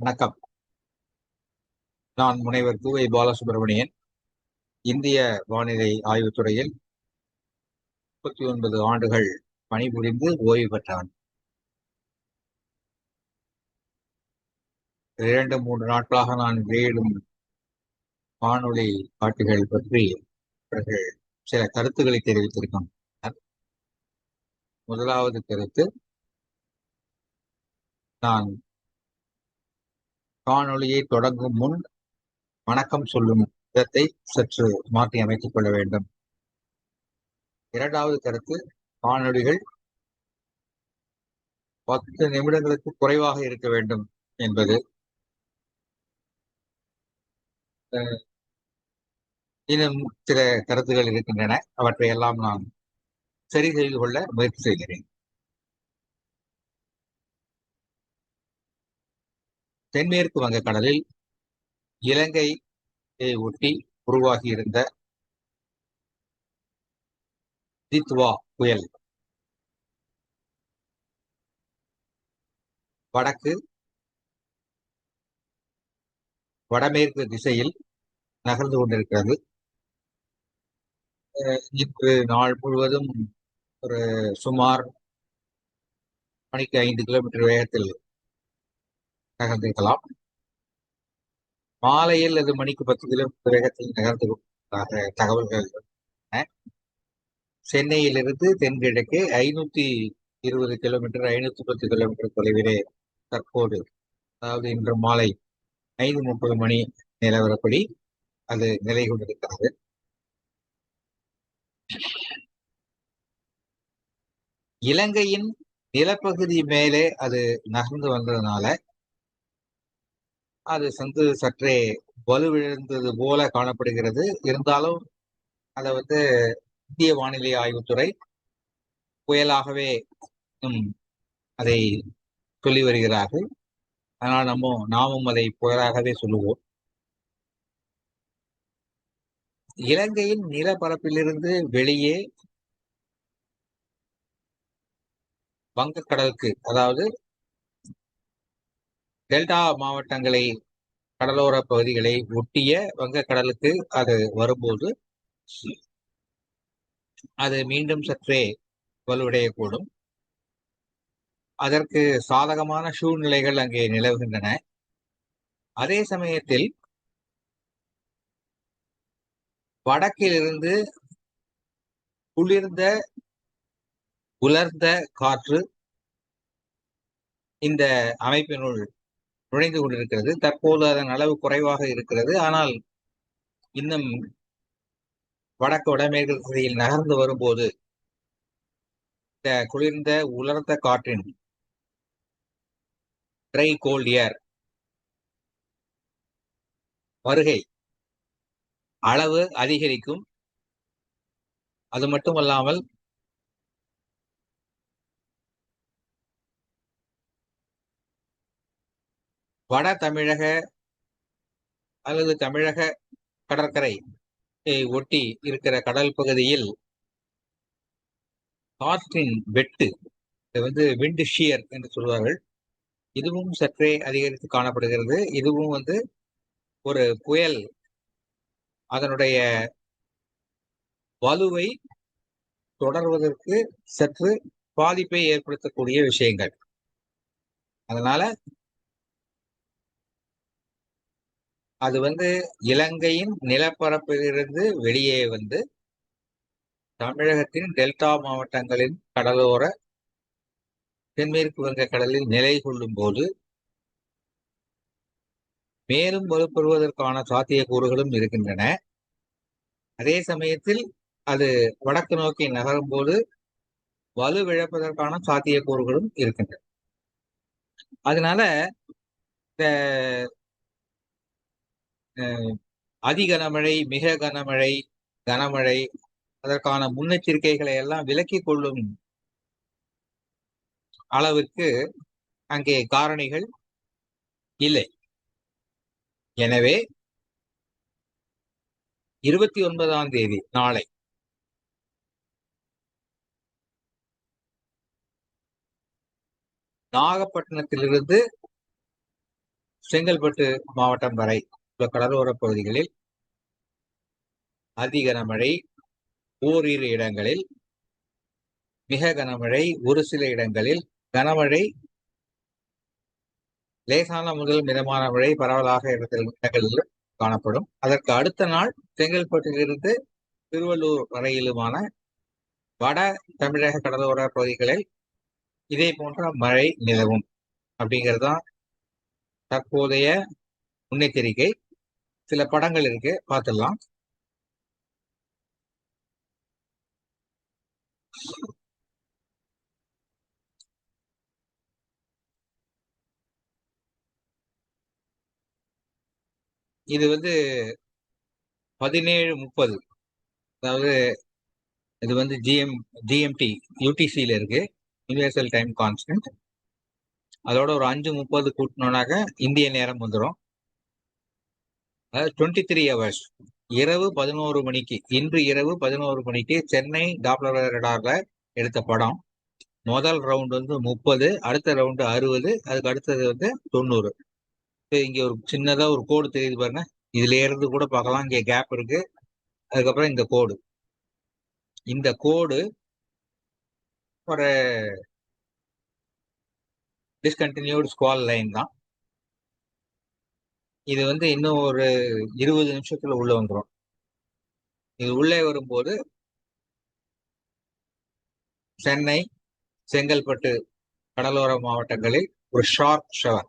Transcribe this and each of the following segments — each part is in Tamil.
வணக்கம். நான் முனைவர் குவை பாலசுப்ரமணியன். இந்திய வானிலை ஆய்வுத்துறையில் முப்பத்தி ஒன்பது ஆண்டுகள் பணிபுரிந்து ஓய்வு பெற்றவன் இரண்டு மூன்று நாட்களாக நான் வெளியிடும் வானொலி காட்டுகள் பற்றி அவர்கள் சில கருத்துக்களை தெரிவித்திருக்கோம் முதலாவது கருத்து நான் காணொளியை தொடங்கும் முன் வணக்கம் சொல்லும் விதத்தை சற்று மாற்றி அமைத்துக் கொள்ள வேண்டும். இரண்டாவது கருத்து காணொளிகள் பத்து நிமிடங்களுக்கு குறைவாக இருக்க வேண்டும் என்பது இன்னும் சில கருத்துகள் இருக்கின்றன. அவற்றை எல்லாம் நான் சரி செய்து கொள்ள முயற்சி செய்கிறேன். தென்மேற்கு வங்கக்கடலில் இலங்கை ஒட்டி உருவாகியிருந்த தித்வா புயல் வடக்கு வடமேற்கு திசையில் நகர்ந்து கொண்டிருக்கிறது. இன்று நாள் முழுவதும் ஒரு சுமார் மணிக்கு ஐந்து கிலோமீட்டர் வேகத்தில் நகர்ந்திருக்கலாம். மாலையில் அது மணிக்கு பத்து கிலோமீட்டர் வேகத்தில் நகர்ந்து கொண்டதாக தகவல்கள் சென்னையிலிருந்து தென்கிழக்கு ஐநூத்தி இருபது கிலோமீட்டர் ஐநூத்தி பத்து கிலோமீட்டர் தொலைவிலே தற்போது அதாவது இன்று மாலை ஐந்து முப்பது மணி நிலவரப்படி அது நிலை கொண்டிருக்கிறது. இலங்கையின் நிலப்பகுதி மேலே அது நகர்ந்து வந்ததுனால அது சந்து சற்றே வலுவிழந்தது போல காணப்படுகிறது. இருந்தாலும் அதை வந்து இந்திய வானிலை ஆய்வுத்துறை புயலாகவே அதை சொல்லி வருகிறார்கள். ஆனால் நம்ம நாமும் அதை புயலாகவே சொல்லுவோம். இலங்கையின் நிலப்பரப்பிலிருந்து வெளியே வங்கக்கடலுக்கு அதாவது டெல்டா மாவட்டங்களை கடலோர பகுதிகளை ஒட்டிய வங்கக்கடலுக்கு அது வரும்போது அது மீண்டும் சற்றே வலுவடையக்கூடும். அதற்கு சாதகமான சூழ்நிலைகள் அங்கே நிலவுகின்றன. அதே சமயத்தில் வடக்கிலிருந்து குளிர்ந்த உலர்ந்த காற்று இந்த அமைப்பினுள் நுழைந்து கொண்டிருக்கிறது. தற்போது அதன் அளவு குறைவாக இருக்கிறது. ஆனால் இன்னும் வடக்கு வடமேற்கு திசையில் நகர்ந்து வரும்போது இந்த குளிர்ந்த உலர்ந்த காற்றின் ட்ரை கோல்ட் ஏர் வருகை. அளவு அதிகரிக்கும். அது மட்டுமல்லாமல் வட தமிழக அல்லது தமிழக கடற்கரை ஒட்டி இருக்கிற கடல் பகுதியில் காற்றின் வெட்டு இது வந்து விண்டு ஷியர் என்று சொல்வார்கள். இதுவும் சற்றே அதிகரித்து காணப்படுகிறது. இதுவும் வந்து ஒரு புயல் அதனுடைய வலுவை தொடர்வதற்கு சற்று பாதிப்பை ஏற்படுத்தக்கூடிய விஷயங்கள். அதனால அது வந்து இலங்கையின் நிலப்பரப்பிலிருந்து வெளியே வந்து தமிழகத்தின் டெல்டா மாவட்டங்களின் கடலோர தென்மேற்கு வங்க கடலில் நிலை கொள்ளும் போது மேலும் வலுப்பெறுவதற்கான சாத்தியக்கூறுகளும் இருக்கின்றன. அதே சமயத்தில் அது வடக்கு நோக்கி நகரும் போது வலுவிழப்பதற்கான சாத்தியக்கூறுகளும் இருக்கின்றன. அதனால இந்த அஹ், அதி கனமழை மிக கனமழை கனமழை அதற்கான முன்னெச்சரிக்கைகளை எல்லாம் விலக்கிக் கொள்ளும் அளவுக்கு அங்கே காரணிகள் இல்லை. எனவே இருபத்தி ஒன்பதாம் தேதி நாளை நாகப்பட்டினத்திலிருந்து செங்கல்பட்டு மாவட்டம் வரை உள்ள கடலோர பகுதிகளில் அதி கனமழை ஓரிரு இடங்களில் மிக கனமழை ஒரு சில இடங்களில் கனமழை லேசான முதல் மிதமான மழை பரவலாக இடங்களிலும் காணப்படும். அதற்கு அடுத்த நாள் செங்கல்பட்டிலிருந்து திருவள்ளூர் வரையிலுமான வட தமிழக கடலோர பகுதிகளில் இதே போன்ற மழை நிலவும் அப்படிங்கிறது தான் தற்போதைய முன்னெச்சரிக்கை. சில படங்கள் இருக்கு பார்த்துடலாம். இது வந்து பதினேழு முப்பது. அதாவது இது வந்து ஜிஎம் ஜிஎம்டி யூடிசியில் இருக்கு. யூனிவர்சல் டைம் கான்ஸ்டன்ட் அதோட ஒரு அஞ்சு முப்பது கூட்டினோனாக்க இந்திய நேரம் வந்துடும் அதாவது டுவெண்ட்டி த்ரீ ஹவர்ஸ் இரவு பதினோரு மணிக்கு இன்று இரவு பதினோரு மணிக்கு சென்னை டாப்ளர் ரடார்ல எடுத்த படம். முதல் ரவுண்ட் வந்து முப்பது அடுத்த ரவுண்டு அறுபது அதுக்கு அடுத்தது வந்து தொண்ணூறு. இங்க ஒரு சின்னதா ஒரு கோடு தெரியுது பாருங்க. இதுல இருந்து கூட பார்க்கலாம். இங்க கேப் இருக்கு. அதுக்கப்புறம் இந்த கோடு இந்த கோடு ஒரு டிஸ்கண்டினியூடு ஸ்குவால் லைன் தான். இது வந்து இன்னும் ஒரு இருபது நிமிஷத்துல உள்ள வந்துடும் இது உள்ளே வரும்போது சென்னை செங்கல்பட்டு கடலோர மாவட்டங்களில் ஒரு ஷார்ப் ஷவர்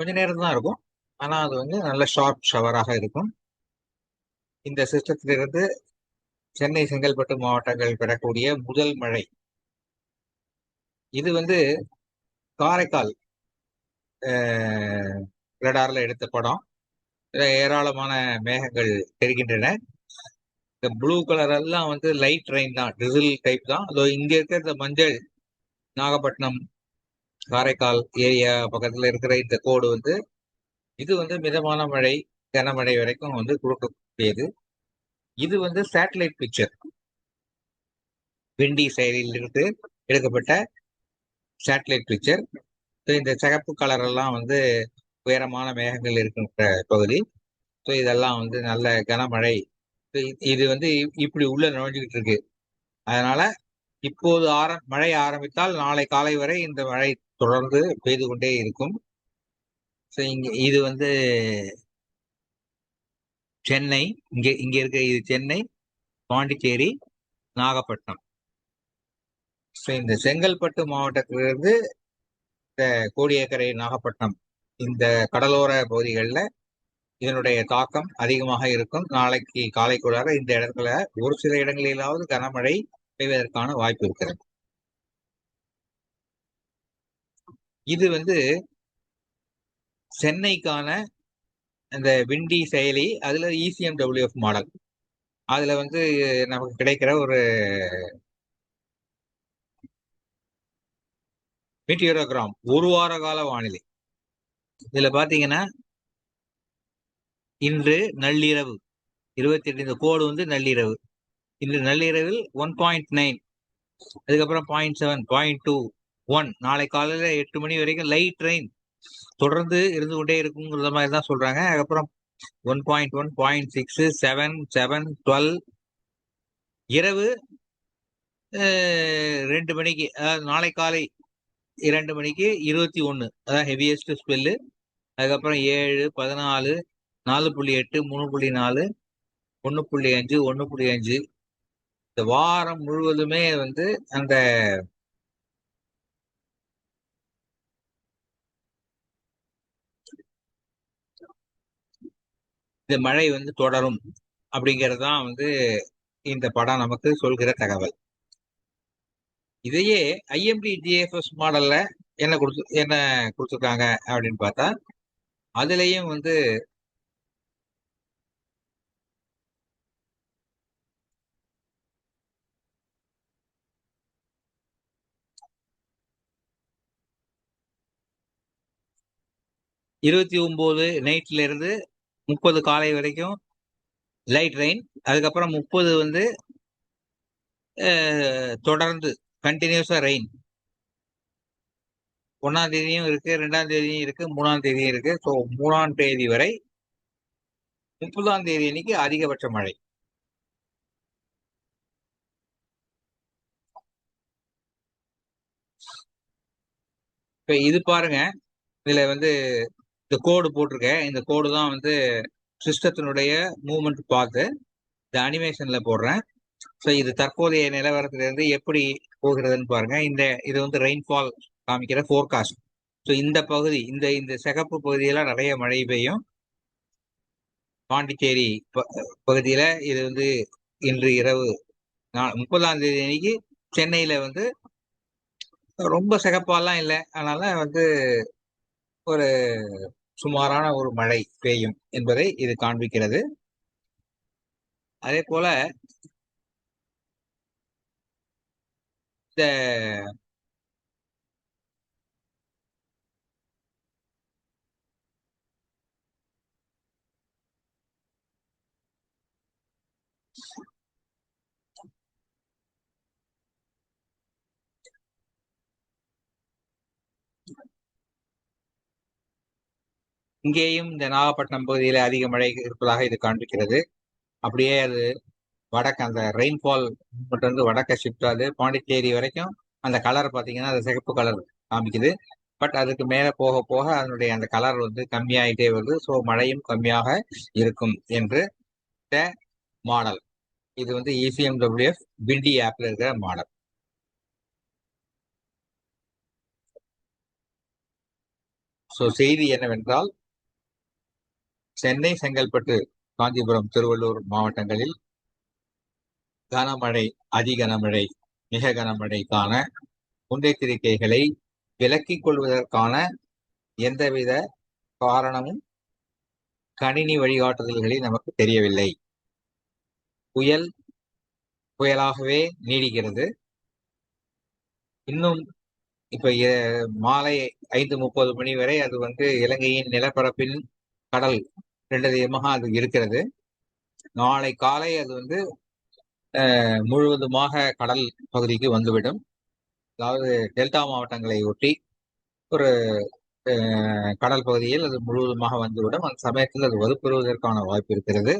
கொஞ்ச நேரம் தான் இருக்கும். ஆனால் அது வந்து நல்ல ஷார்ப் ஷவராக இருக்கும். இந்த சிஸ்டத்திலிருந்து சென்னை செங்கல்பட்டு மாவட்டங்கள் பெறக்கூடிய முதல் மழை. இது வந்து காரைக்கால் ரெடாரில் எடுத்த படம். ஏராளமான மேகங்கள் தெரிகின்றன. இந்த ப்ளூ கலர் எல்லாம் வந்து லைட் ரெயின் தான் டிசில் டைப் தான். அதோ இங்கே இருக்கிற இந்த மஞ்சள் நாகப்பட்டினம் காரைக்கால் ஏரியா பக்கத்துல இருக்கிற இந்த கோடு வந்து இது வந்து மிதமான மழை கனமழை வரைக்கும் வந்து கொடுக்கக்கூடியது இது வந்து சேட்டலைட் பிக்சர் விண்டி செயலிலிருந்து எடுக்கப்பட்ட சேட்டலைட் பிக்சர் இந்த சிகப்பு கலர் எல்லாம் வந்து உயரமான மேகங்கள் இருக்கின்ற பகுதி. ஸோ இதெல்லாம் வந்து நல்ல கனமழை. இது வந்து இப்படி உள்ள நுழைஞ்சுக்கிட்டு இருக்கு. அதனால இப்போது ஆர மழை ஆரம்பித்தால் நாளை காலை வரை இந்த மழை தொடர்ந்து பெய்து கொண்டே இருக்கும். ஸோ இங்க இது வந்து சென்னை இங்க இங்க இருக்க இது சென்னை பாண்டிச்சேரி நாகப்பட்டினம். ஸோ இந்த செங்கல்பட்டு மாவட்டத்திலிருந்து இந்த கோடியக்கரை நாகப்பட்டினம் இந்த கடலோர பகுதிகளில் இதனுடைய தாக்கம் அதிகமாக இருக்கும். நாளைக்கு காலைக்குள்ளார இந்த இடத்துல ஒரு சில இடங்களிலாவது கனமழை பெய்வதற்கான வாய்ப்பு இருக்கிறது. இது வந்து சென்னைக்கான அந்த விண்டி செயலி அதுல இசிஎம் டபிள்யூஎஃப் மாடல் அதுல வந்து நமக்கு கிடைக்கிற ஒரு மீட்டியோரோகிராம் ஒரு வார கால வானிலை. இதுல பாத்தீங்கன்னா இன்று நள்ளிரவு இருபத்தி எட்டு இந்த கோடு வந்து நள்ளிரவு. இன்று நள்ளிரவில் ஒன் பாயிண்ட் நைன் அதுக்கப்புறம் point seven point two one நாளை காலையில எட்டு மணி வரைக்கும் லைட் ட்ரெயின் தொடர்ந்து இருந்து கொண்டே இருக்குங்கிற மாதிரி தான் சொல்றாங்க. அதுக்கப்புறம் one point one point six seven seven twelve இரவு ரெண்டு மணிக்கு அதாவது நாளை காலை இரண்டு மணிக்கு இருபத்தி ஒன்று அதான் ஹெவியஸ்ட் ஸ்பெல்லு அதுக்கப்புறம் ஏழு பதினாலு நாலு புள்ளி எட்டு மூணு புள்ளி நாலு ஒன்று புள்ளி அஞ்சு ஒன்று புள்ளி அஞ்சு. இந்த வாரம் முழுவதுமே வந்து அந்த இந்த மழை வந்து தொடரும் அப்படிங்கிறது தான் வந்து இந்த படம் நமக்கு சொல்கிற தகவல். இதையே ஐஎம்டி ஜிஎஃப்எஸ் மாடல்ல என்ன கொடுத்து என்ன கொடுத்துருக்காங்க அப்படின்னு பார்த்தா அதுலயும் வந்து இருபத்தி ஒன்பது நைட்ல இருந்து முப்பது காலை வரைக்கும் லைட் ரெயின் அதுக்கப்புறம் முப்பது வந்து தொடர்ந்து கண்டினியூஸாக ரெயின் ஒன்றாம் தேதியும் இருக்குது ரெண்டாம் தேதியும் இருக்குது மூணாம் தேதியும் இருக்குது ஸோ மூணாம் தேதி வரை முப்பதாம் தேதி அன்னைக்கு அதிகபட்ச மழை. இப்போ இது பாருங்க. இதில் வந்து இந்த கோடு போட்டிருக்கேன். இந்த கோடு தான் வந்து சிஸ்டத்தினுடைய மூவ்மெண்ட் பார்த்து இந்த அனிமேஷன்ல போடுறேன். ஸோ இது தற்போதைய நிலவரத்திலிருந்து எப்படி போகிறதுன்னு பாருங்க. இந்த இது வந்து ரெயின்ஃபால் காமிக்கிற ஃபோர்காஸ்ட் ஸோ இந்த பகுதி இந்த இந்த சிகப்பு பகுதியெல்லாம் நிறைய மழை பெய்யும். பாண்டிச்சேரி பகுதியில் இது வந்து இன்று இரவு முப்பதாம் தேதி அன்னைக்கு சென்னையில் வந்து ரொம்ப சிகப்பாலாம் இல்லை. அதனால வந்து ஒரு சுமாரான ஒரு மழை பெய்யும் என்பதை இது காண்பிக்கிறது. அதே போல இந்த இங்கேயும் இந்த நாகப்பட்டினம் பகுதியில் அதிக மழை இருப்பதாக இது காண்பிக்கிறது. அப்படியே அது வடக்கு அந்த ரெயின்ஃபால் வந்து வடக்க ஷிஃப்ட் ஆகுது. பாண்டிச்சேரி வரைக்கும் அந்த கலர் பார்த்தீங்கன்னா அந்த சிகப்பு கலர் காமிக்குது. பட் அதுக்கு மேலே போக போக அதனுடைய அந்த கலர் வந்து கம்மியாகிட்டே வருது. ஸோ மழையும் கம்மியாக இருக்கும் என்று மாடல் இது வந்து இசிஎம்டபிள்யூஎஃப் பிண்டி ஆப்ல இருக்கிற மாடல் ஸோ செய்தி என்னவென்றால் சென்னை செங்கல்பட்டு காஞ்சிபுரம் திருவள்ளூர் மாவட்டங்களில் கனமழை அதி கனமழை மிக கனமழைக்கான முன்னெச்சரிக்கைகளை விலக்கிக் கொள்வதற்கான எந்தவித காரணமும் கணினி வழிகாட்டுதல்களில் நமக்கு தெரியவில்லை. புயல் புயலாகவே நீடிக்கிறது. இன்னும் இப்ப மாலை ஐந்து முப்பது மணி வரை அது வந்து இலங்கையின் நிலப்பரப்பில் கடல் ரெண்டு அது இருக்கிறது. நாளை காலை அது வந்து முழுவதுமாக கடல் பகுதிக்கு வந்துவிடும். அதாவது டெல்டா மாவட்டங்களை ஒட்டி ஒரு கடல் பகுதியில் அது முழுவதுமாக வந்துவிடும். அந்த சமயத்தில் அது வலுப்பெறுவதற்கான வாய்ப்பு இருக்கிறது.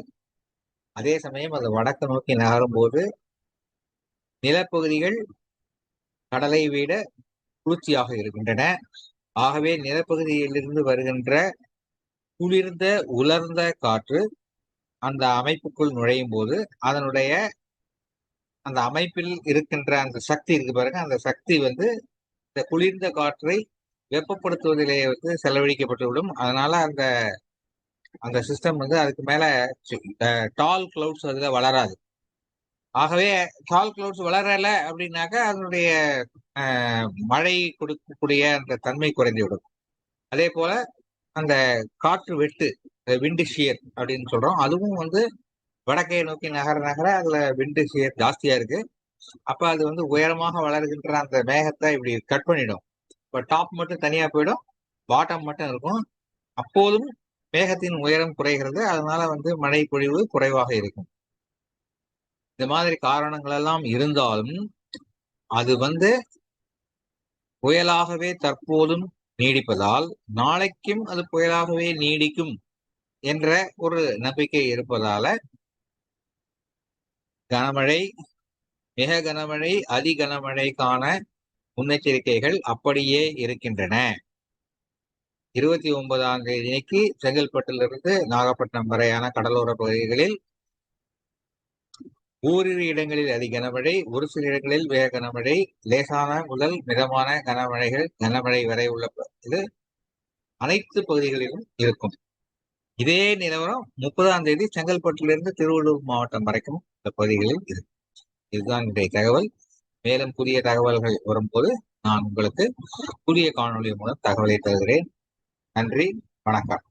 அதே சமயம் அது வடக்கு நோக்கி நகரும் போது நிலப்பகுதிகள் கடலை விட குளிர்ச்சியாக இருக்கின்றன. ஆகவே நிலப்பகுதியிலிருந்து வருகின்ற குளிர்ந்த உலர்ந்த காற்று அந்த அமைப்புக்குள் நுழையும் போது அதனுடைய அந்த அமைப்பில் இருக்கின்ற அந்த சக்தி இருக்கு பாருங்க. அந்த சக்தி வந்து இந்த குளிர்ந்த காற்றை வெப்பப்படுத்துவதிலே வந்து செலவழிக்கப்பட்டுவிடும். அதனால அந்த அந்த சிஸ்டம் வந்து அதுக்கு மேல டால் கிளவுட்ஸ் அதுல வளராது. ஆகவே டால் கிளவுட்ஸ் வளரல அப்படின்னாக்கா அதனுடைய மழை கொடுக்கக்கூடிய அந்த தன்மை குறைந்து விடும் அதே போல அந்த காற்று வெட்டு விண்டு ஷியர் அப்படின்னு சொல்றோம். அதுவும் வந்து வடக்கை நோக்கி நகர நகர அதுல விண்டு ஷியர் ஜாஸ்தியா இருக்கு. அப்ப அது வந்து உயரமாக வளர்கின்ற அந்த மேகத்தை இப்படி கட் பண்ணிடும். இப்ப டாப் மட்டும் தனியா போயிடும் பாட்டம் மட்டும் இருக்கும். அப்போதும் மேகத்தின் உயரம் குறைகிறது. அதனால வந்து மழை பொழிவு குறைவாக இருக்கும். இந்த மாதிரி காரணங்கள் எல்லாம் இருந்தாலும் அது வந்து புயலாகவே தற்போதும் நீடிப்பதால் நாளைக்கும் அது புயலாகவே நீடிக்கும் என்ற ஒரு நம்பிக்கை இருப்பதால கனமழை மிக கனமழை அதி கனமழைக்கான முன்னெச்சரிக்கைகள் அப்படியே இருக்கின்றன. இருபத்தி ஒன்பதாம் தேதிக்கு செங்கல்பட்டிலிருந்து நாகப்பட்டினம் வரையான கடலோர பகுதிகளில் ஓரிரு இடங்களில் அதி கனமழை ஒரு சில இடங்களில் வேக கனமழை லேசான முதல் மிதமான கனமழைகள் கனமழை வரை உள்ள இது அனைத்து பகுதிகளிலும் இருக்கும். இதே நிலவரம் முப்பதாம் தேதி செங்கல்பட்டிலிருந்து திருவள்ளூர் மாவட்டம் வரைக்கும் இந்த பகுதிகளில் இருக்கும் இதுதான் இன்றைய தகவல். மேலும் புதிய தகவல்கள் வரும்போது நான் உங்களுக்கு புதிய காணொலி மூலம் தகவலை தருகிறேன். நன்றி வணக்கம்.